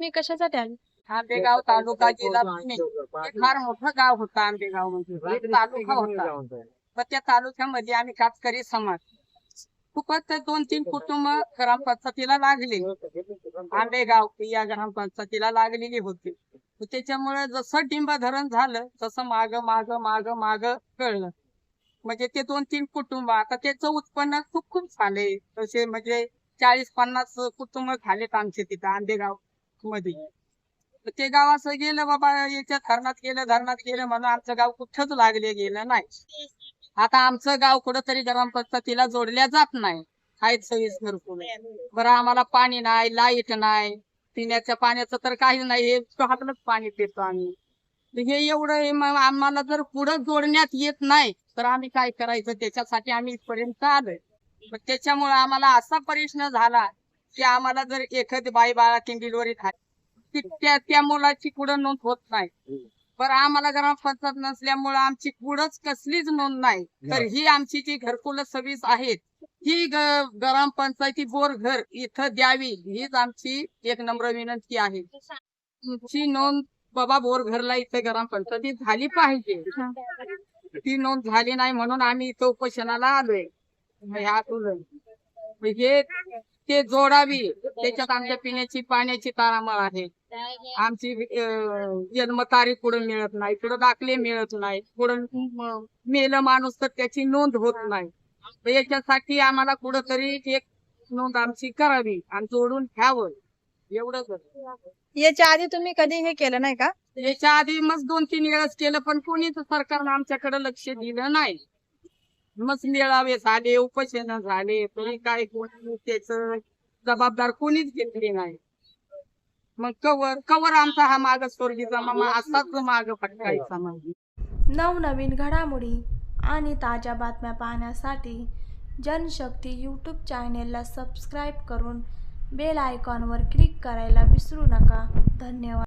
मी कशासाठी आली? आंबेगाव तालुका जिल्हा पुणे हे फार मोठं गाव होतं आंबेगाव म्हणजे. एक तालुका होता. पण त्या तालुक्यामध्ये आम्ही कातकरी समाज. खूपच दोन तीन कुटुंब ग्रामपंचायतीला लागले. आंबेगाव या ग्रामपंचायतीला लागलेली होती. त्याच्यामुळे जसं डिंब धरण झालं तसं माग माग माग माग कळलं. म्हणजे ते दोन तीन कुटुंब आता त्याचं उत्पन्न खूप खूप झाले तसे म्हणजे चाळीस पन्नास कुटुंब झालेत आमचे तिथं आंबेगाव. मध्ये तर ते गाव असं गेलं बाबा याच्या धरणात गेलं धरणात गेलं म्हणून आमचं गाव कुठंच लागले गेलं नाही. आता आमचं गाव कुठंतरी ग्रामपंचायतीला जोडल्या जात नाही. आहेत सव्वीस घरकुल. बरं आम्हाला पाणी नाही लाइट नाही. पिण्याच्या पाण्याचं तर काही नाही हे हातलंच पाणी पितो आम्ही. हे एवढं आम्हाला जर पुढं जोडण्यात येत नाही तर आम्ही काय करायचं? त्याच्यासाठी आम्ही इथपर्यंत आलोय. त्याच्यामुळे आम्हाला असा प्रश्न झाला की आम्हाला जर एखादी बाई बाळा डिलिव्हरी झाली की त्या त्या मुलाची पुढं नोंद होत नाही बरं आम्हाला ग्रामपंचायत नसल्यामुळे आमची पुढंच कसलीच नोंद नाही तर ही आमची जी घरकुल सर्व्हिस आहेत ही ग्रामपंचायती बोर घर इथं द्यावी हीच आमची एक नम्र विनंती आहे तुमची नोंद बाबा बोर घरला इथं ग्रामपंचायतीत झाली पाहिजे ती नोंद झाली नाही म्हणून आम्ही इथं उपोषणाला आलोय ह्या हे ते जोडावी. त्याच्यात आमच्या पिण्याची पाण्याची तारामळ आहे. आमची जन्मतारीख पुढे मिळत नाही पुढे दाखले मिळत नाही पुढे मेलं माणूस तर त्याची नोंद होत नाही. तर याच्यासाठी आम्हाला कुठंतरी एक नोंद आमची करावी आणि जोडून घ्यावं. एवढंच याच्या आधी तुम्ही कधी हे केलं नाही का? याच्या आधी मग दोन तीन वेळेस केलं पण कोणीच सरकारनं आमच्याकडे लक्ष दिलं नाही. मग मेळावे झाले उपोषण झाले तरी काय कोणी त्याच जबाबदार कोणीच घेतली नाही. मग कवर कवर आमचा हा माग स्वर्गीचा मामा असाच माग फटकायचा मग. नवनवीन घडामोडी आणि ताज्या बातम्या पाहण्यासाठी जनशक्ती यूट्यूब चॅनेलला सबस्क्राईब करून बेल आयकॉनवर क्लिक करायला विसरू नका. धन्यवाद.